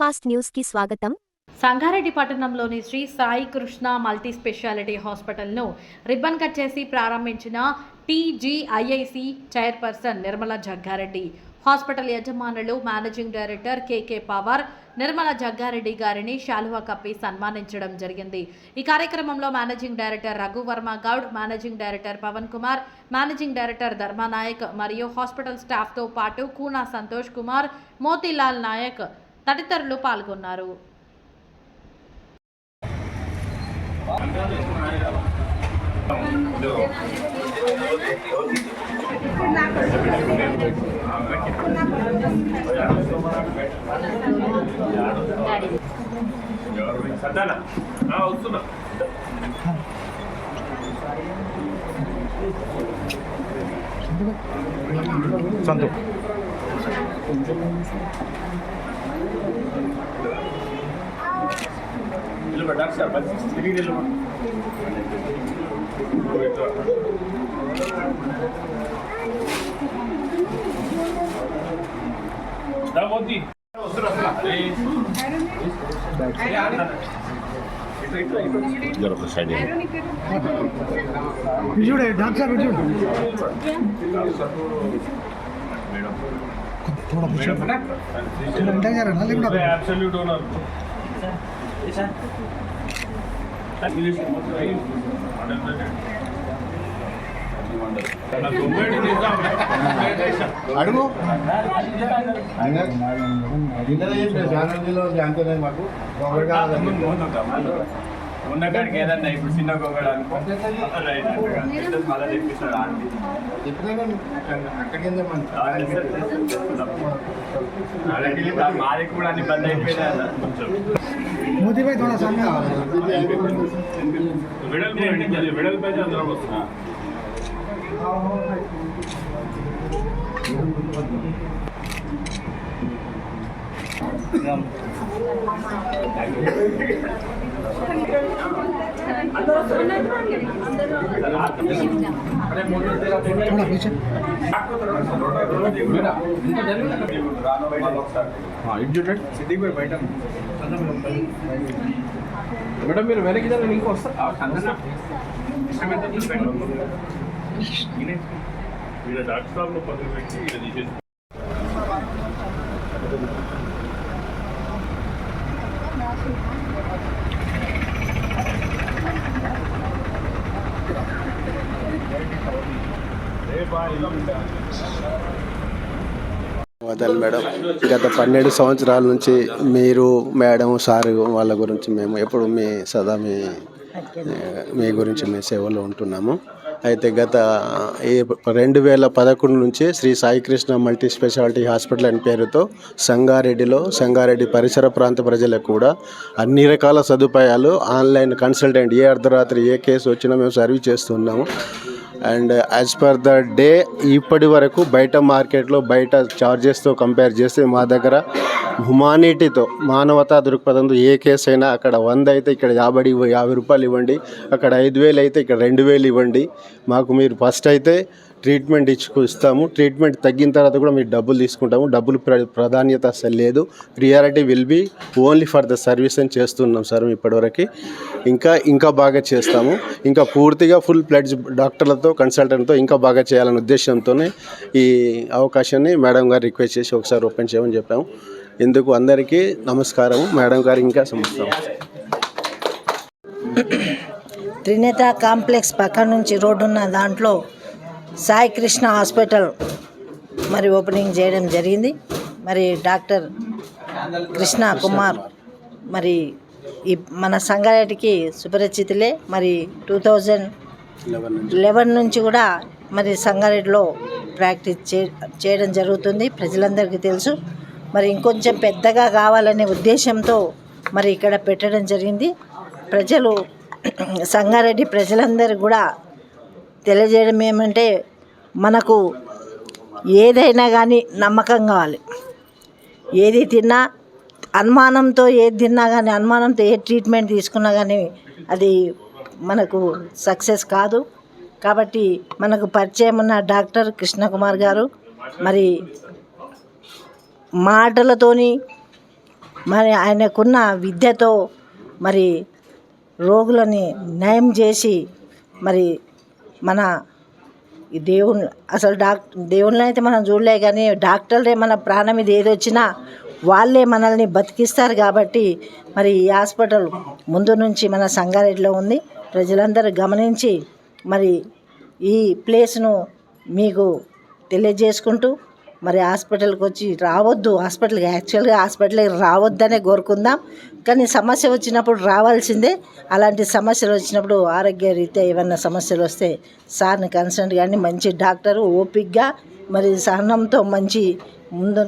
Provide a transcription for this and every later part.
Fast న్యూస్కి స్వాగతం. సంగారెడ్డి పట్టణంలోని శ్రీ సాయి కృష్ణ మల్టీ స్పెషాలిటీ హాస్పిటల్ను రిబ్బన్ కట్ చేసి ప్రారంభించిన TGIIC chairperson Nirmala Jaggareddy. Hospital యజమానులు managing director KK Pawar Nirmala Jaggareddy గారిని శాలువా కప్పి సన్మానించడం జరిగింది. ఈ కార్యక్రమంలో managing director Raghuvarma Goud managing director Pavan Kumar managing director Dharmanayak మరియు హాస్పిటల్ స్టాఫ్తో పాటు కూనా సంతోష్ కుమార్ మోతీలాల్ నాయక్ తదితరులు పాల్గొన్నారు. వస్తున్నా. సంతు నిలబడి డాక్టర్ సార్ బస్ తిరిగి నిలబడి దా మోదీ వస్తున్నా వస్తున్నా ఏయ్. ఏయ్, ఆగండి. ఇటు, ఇటు, ఇటు. ఇటు చూడే డాక్టర్ సాబ్ ఇటు చూడు మేడం थोड़ा पीछे थोड़ा उल्टा जा रहा है ना लेकिन అదే అబ్సల్యూట్ ఓనర్ అడుగు మాకు ఉన్న కాడికి ఏదన్నా ఇప్పుడు చిన్న గొంగడ అనుకో మళ్ళీ తెప్పిస్తాడు ఆంటీ అలాంటి మాది కూడా అన్ని బంద్ అయిపోయినా కొంచెం मोदी भाई थोड़ा सामने आ मिडल में సిద్దిపోయి బయట మేడం మీరు వెనక్కి దాన్ని ఇంకో వస్తారు డాక్టర్ పదవి పెట్టి ఇలా తీసేసి వదలు మేడం. గత పన్నెండు సంవత్సరాల నుంచి మీరు మేడం సార్ వాళ్ళ గురించి మేము ఎప్పుడు మీ సదా మీ మీ గురించి మీ సేవలో ఉంటున్నాము. అయితే గత ఏ రెండు వేల పదకొండు నుంచి Shri Saikrishna multi specialty hospital అని పేరుతో సంగారెడ్డిలో సంగారెడ్డి పరిసర ప్రాంత ప్రజలకు కూడా అన్ని రకాల సదుపాయాలు ఆన్లైన్ కన్సల్టెంట్ ఏ అర్ధరాత్రి ఏ కేసు వచ్చినా మేము సర్వీస్ చేస్తున్నాము. And as per the day ఇప్పటి వరకు బయట మార్కెట్లో బయట చార్జెస్తో కంపేర్ చేస్తే మా దగ్గర హ్యుమానిటీతో మానవతా దృక్పథంతో ఏ కేసు అయినా అక్కడ వంద అయితే ఇక్కడ యాభై యాభై రూపాయలు ఇవ్వండి అక్కడ ఐదు వేలు అయితే ఇక్కడ రెండు వేలు ఇవ్వండి మాకు మీరు ఫస్ట్ అయితే ట్రీట్మెంట్ ఇచ్చుకు ఇస్తాము. ట్రీట్మెంట్ తగ్గిన తర్వాత కూడా మీరు డబ్బులు తీసుకుంటాము. డబ్బులు ప్ర ప్రాధాన్యత అసలు లేదు. Priority will be only for the service అని చేస్తున్నాం సార్ ఇప్పటివరకు. ఇంకా ఇంకా బాగా చేస్తాము. ఇంకా పూర్తిగా ఫుల్ ప్లెడ్జ్ డాక్టర్లతో కన్సల్టెంట్తో ఇంకా బాగా చేయాలనే ఉద్దేశంతోనే ఈ అవకాశాన్ని మేడం గారు రిక్వెస్ట్ చేసి ఒకసారి ఓపెన్ చేయమని చెప్పాము. ఇందుకు అందరికీ నమస్కారం మేడం గారు ఇంకా సమస్య త్రినేత కాంప్లెక్స్ పక్క నుంచి రోడ్డు ఉన్న దాంట్లో సాయి కృష్ణ హాస్పిటల్ మరి ఓపెనింగ్ చేయడం జరిగింది. మరి డాక్టర్ కృష్ణ కుమార్ మరి ఈ మన సంగారెడ్డికి సుపరిచితులే. మరి టూ థౌజండ్ లెవెన్ నుంచి కూడా మరి సంగారెడ్డిలో ప్రాక్టీస్ చే చేయడం జరుగుతుంది. ప్రజలందరికీ తెలుసు. మరి ఇంకొంచెం పెద్దగా కావాలనే ఉద్దేశంతో మరి ఇక్కడ పెట్టడం జరిగింది. ప్రజలు సంగారెడ్డి ప్రజలందరూ కూడా తెలియజేయడం ఏమంటే మనకు ఏదైనా కానీ నమ్మకం కావాలి. ఏది తిన్నా అనుమానంతో ఏది తిన్నా కానీ అనుమానంతో ఏ ట్రీట్మెంట్ తీసుకున్నా కానీ అది మనకు సక్సెస్ కాదు. కాబట్టి మనకు పరిచయం ఉన్న డాక్టర్ కృష్ణకుమార్ గారు మరి మాటలతోని మరి ఆయనకున్న విద్యతో మరి రోగులని నయం చేసి మరి మన ఈ దేవుని అసలు డాక్ దేవుళ్ళని అయితే మనం చూడలే కానీ డాక్టర్లే మన ప్రాణం ఇది ఏది వచ్చినా వాళ్ళే మనల్ని బతికిస్తారు కాబట్టి మరి ఈ హాస్పిటల్ ముందు నుంచి మన సంగారెడ్డిలో ఉంది. ప్రజలందరూ గమనించి మరి ఈ ప్లేస్ను మీకు తెలియజేసుకుంటూ మరి హాస్పిటల్కి వచ్చి రావద్దు. హాస్పిటల్కి యాక్చువల్గా హాస్పిటల్కి రావద్దనే కోరుకుందాం. కానీ సమస్య వచ్చినప్పుడు రావాల్సిందే. అలాంటి సమస్యలు వచ్చినప్పుడు ఆరోగ్య రీత్యా ఏమన్నా సమస్యలు వస్తే సార్ని కన్సల్ట్ కానీ మంచి డాక్టరు ఓపిక్గా మరి సహనంతో మంచి ముందు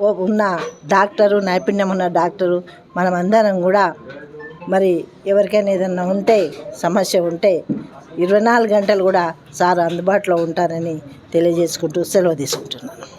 ఓ- ఉన్న డాక్టరు నైపుణ్యం ఉన్న డాక్టరు మనమందరం కూడా మరి ఎవరికైనా ఏదన్నా ఉంటే సమస్య ఉంటే ఇరవై నాలుగు గంటలు కూడా సార్ అందుబాటులో ఉంటారని తెలియజేసుకుంటూ సెలవు తీసుకుంటున్నాను.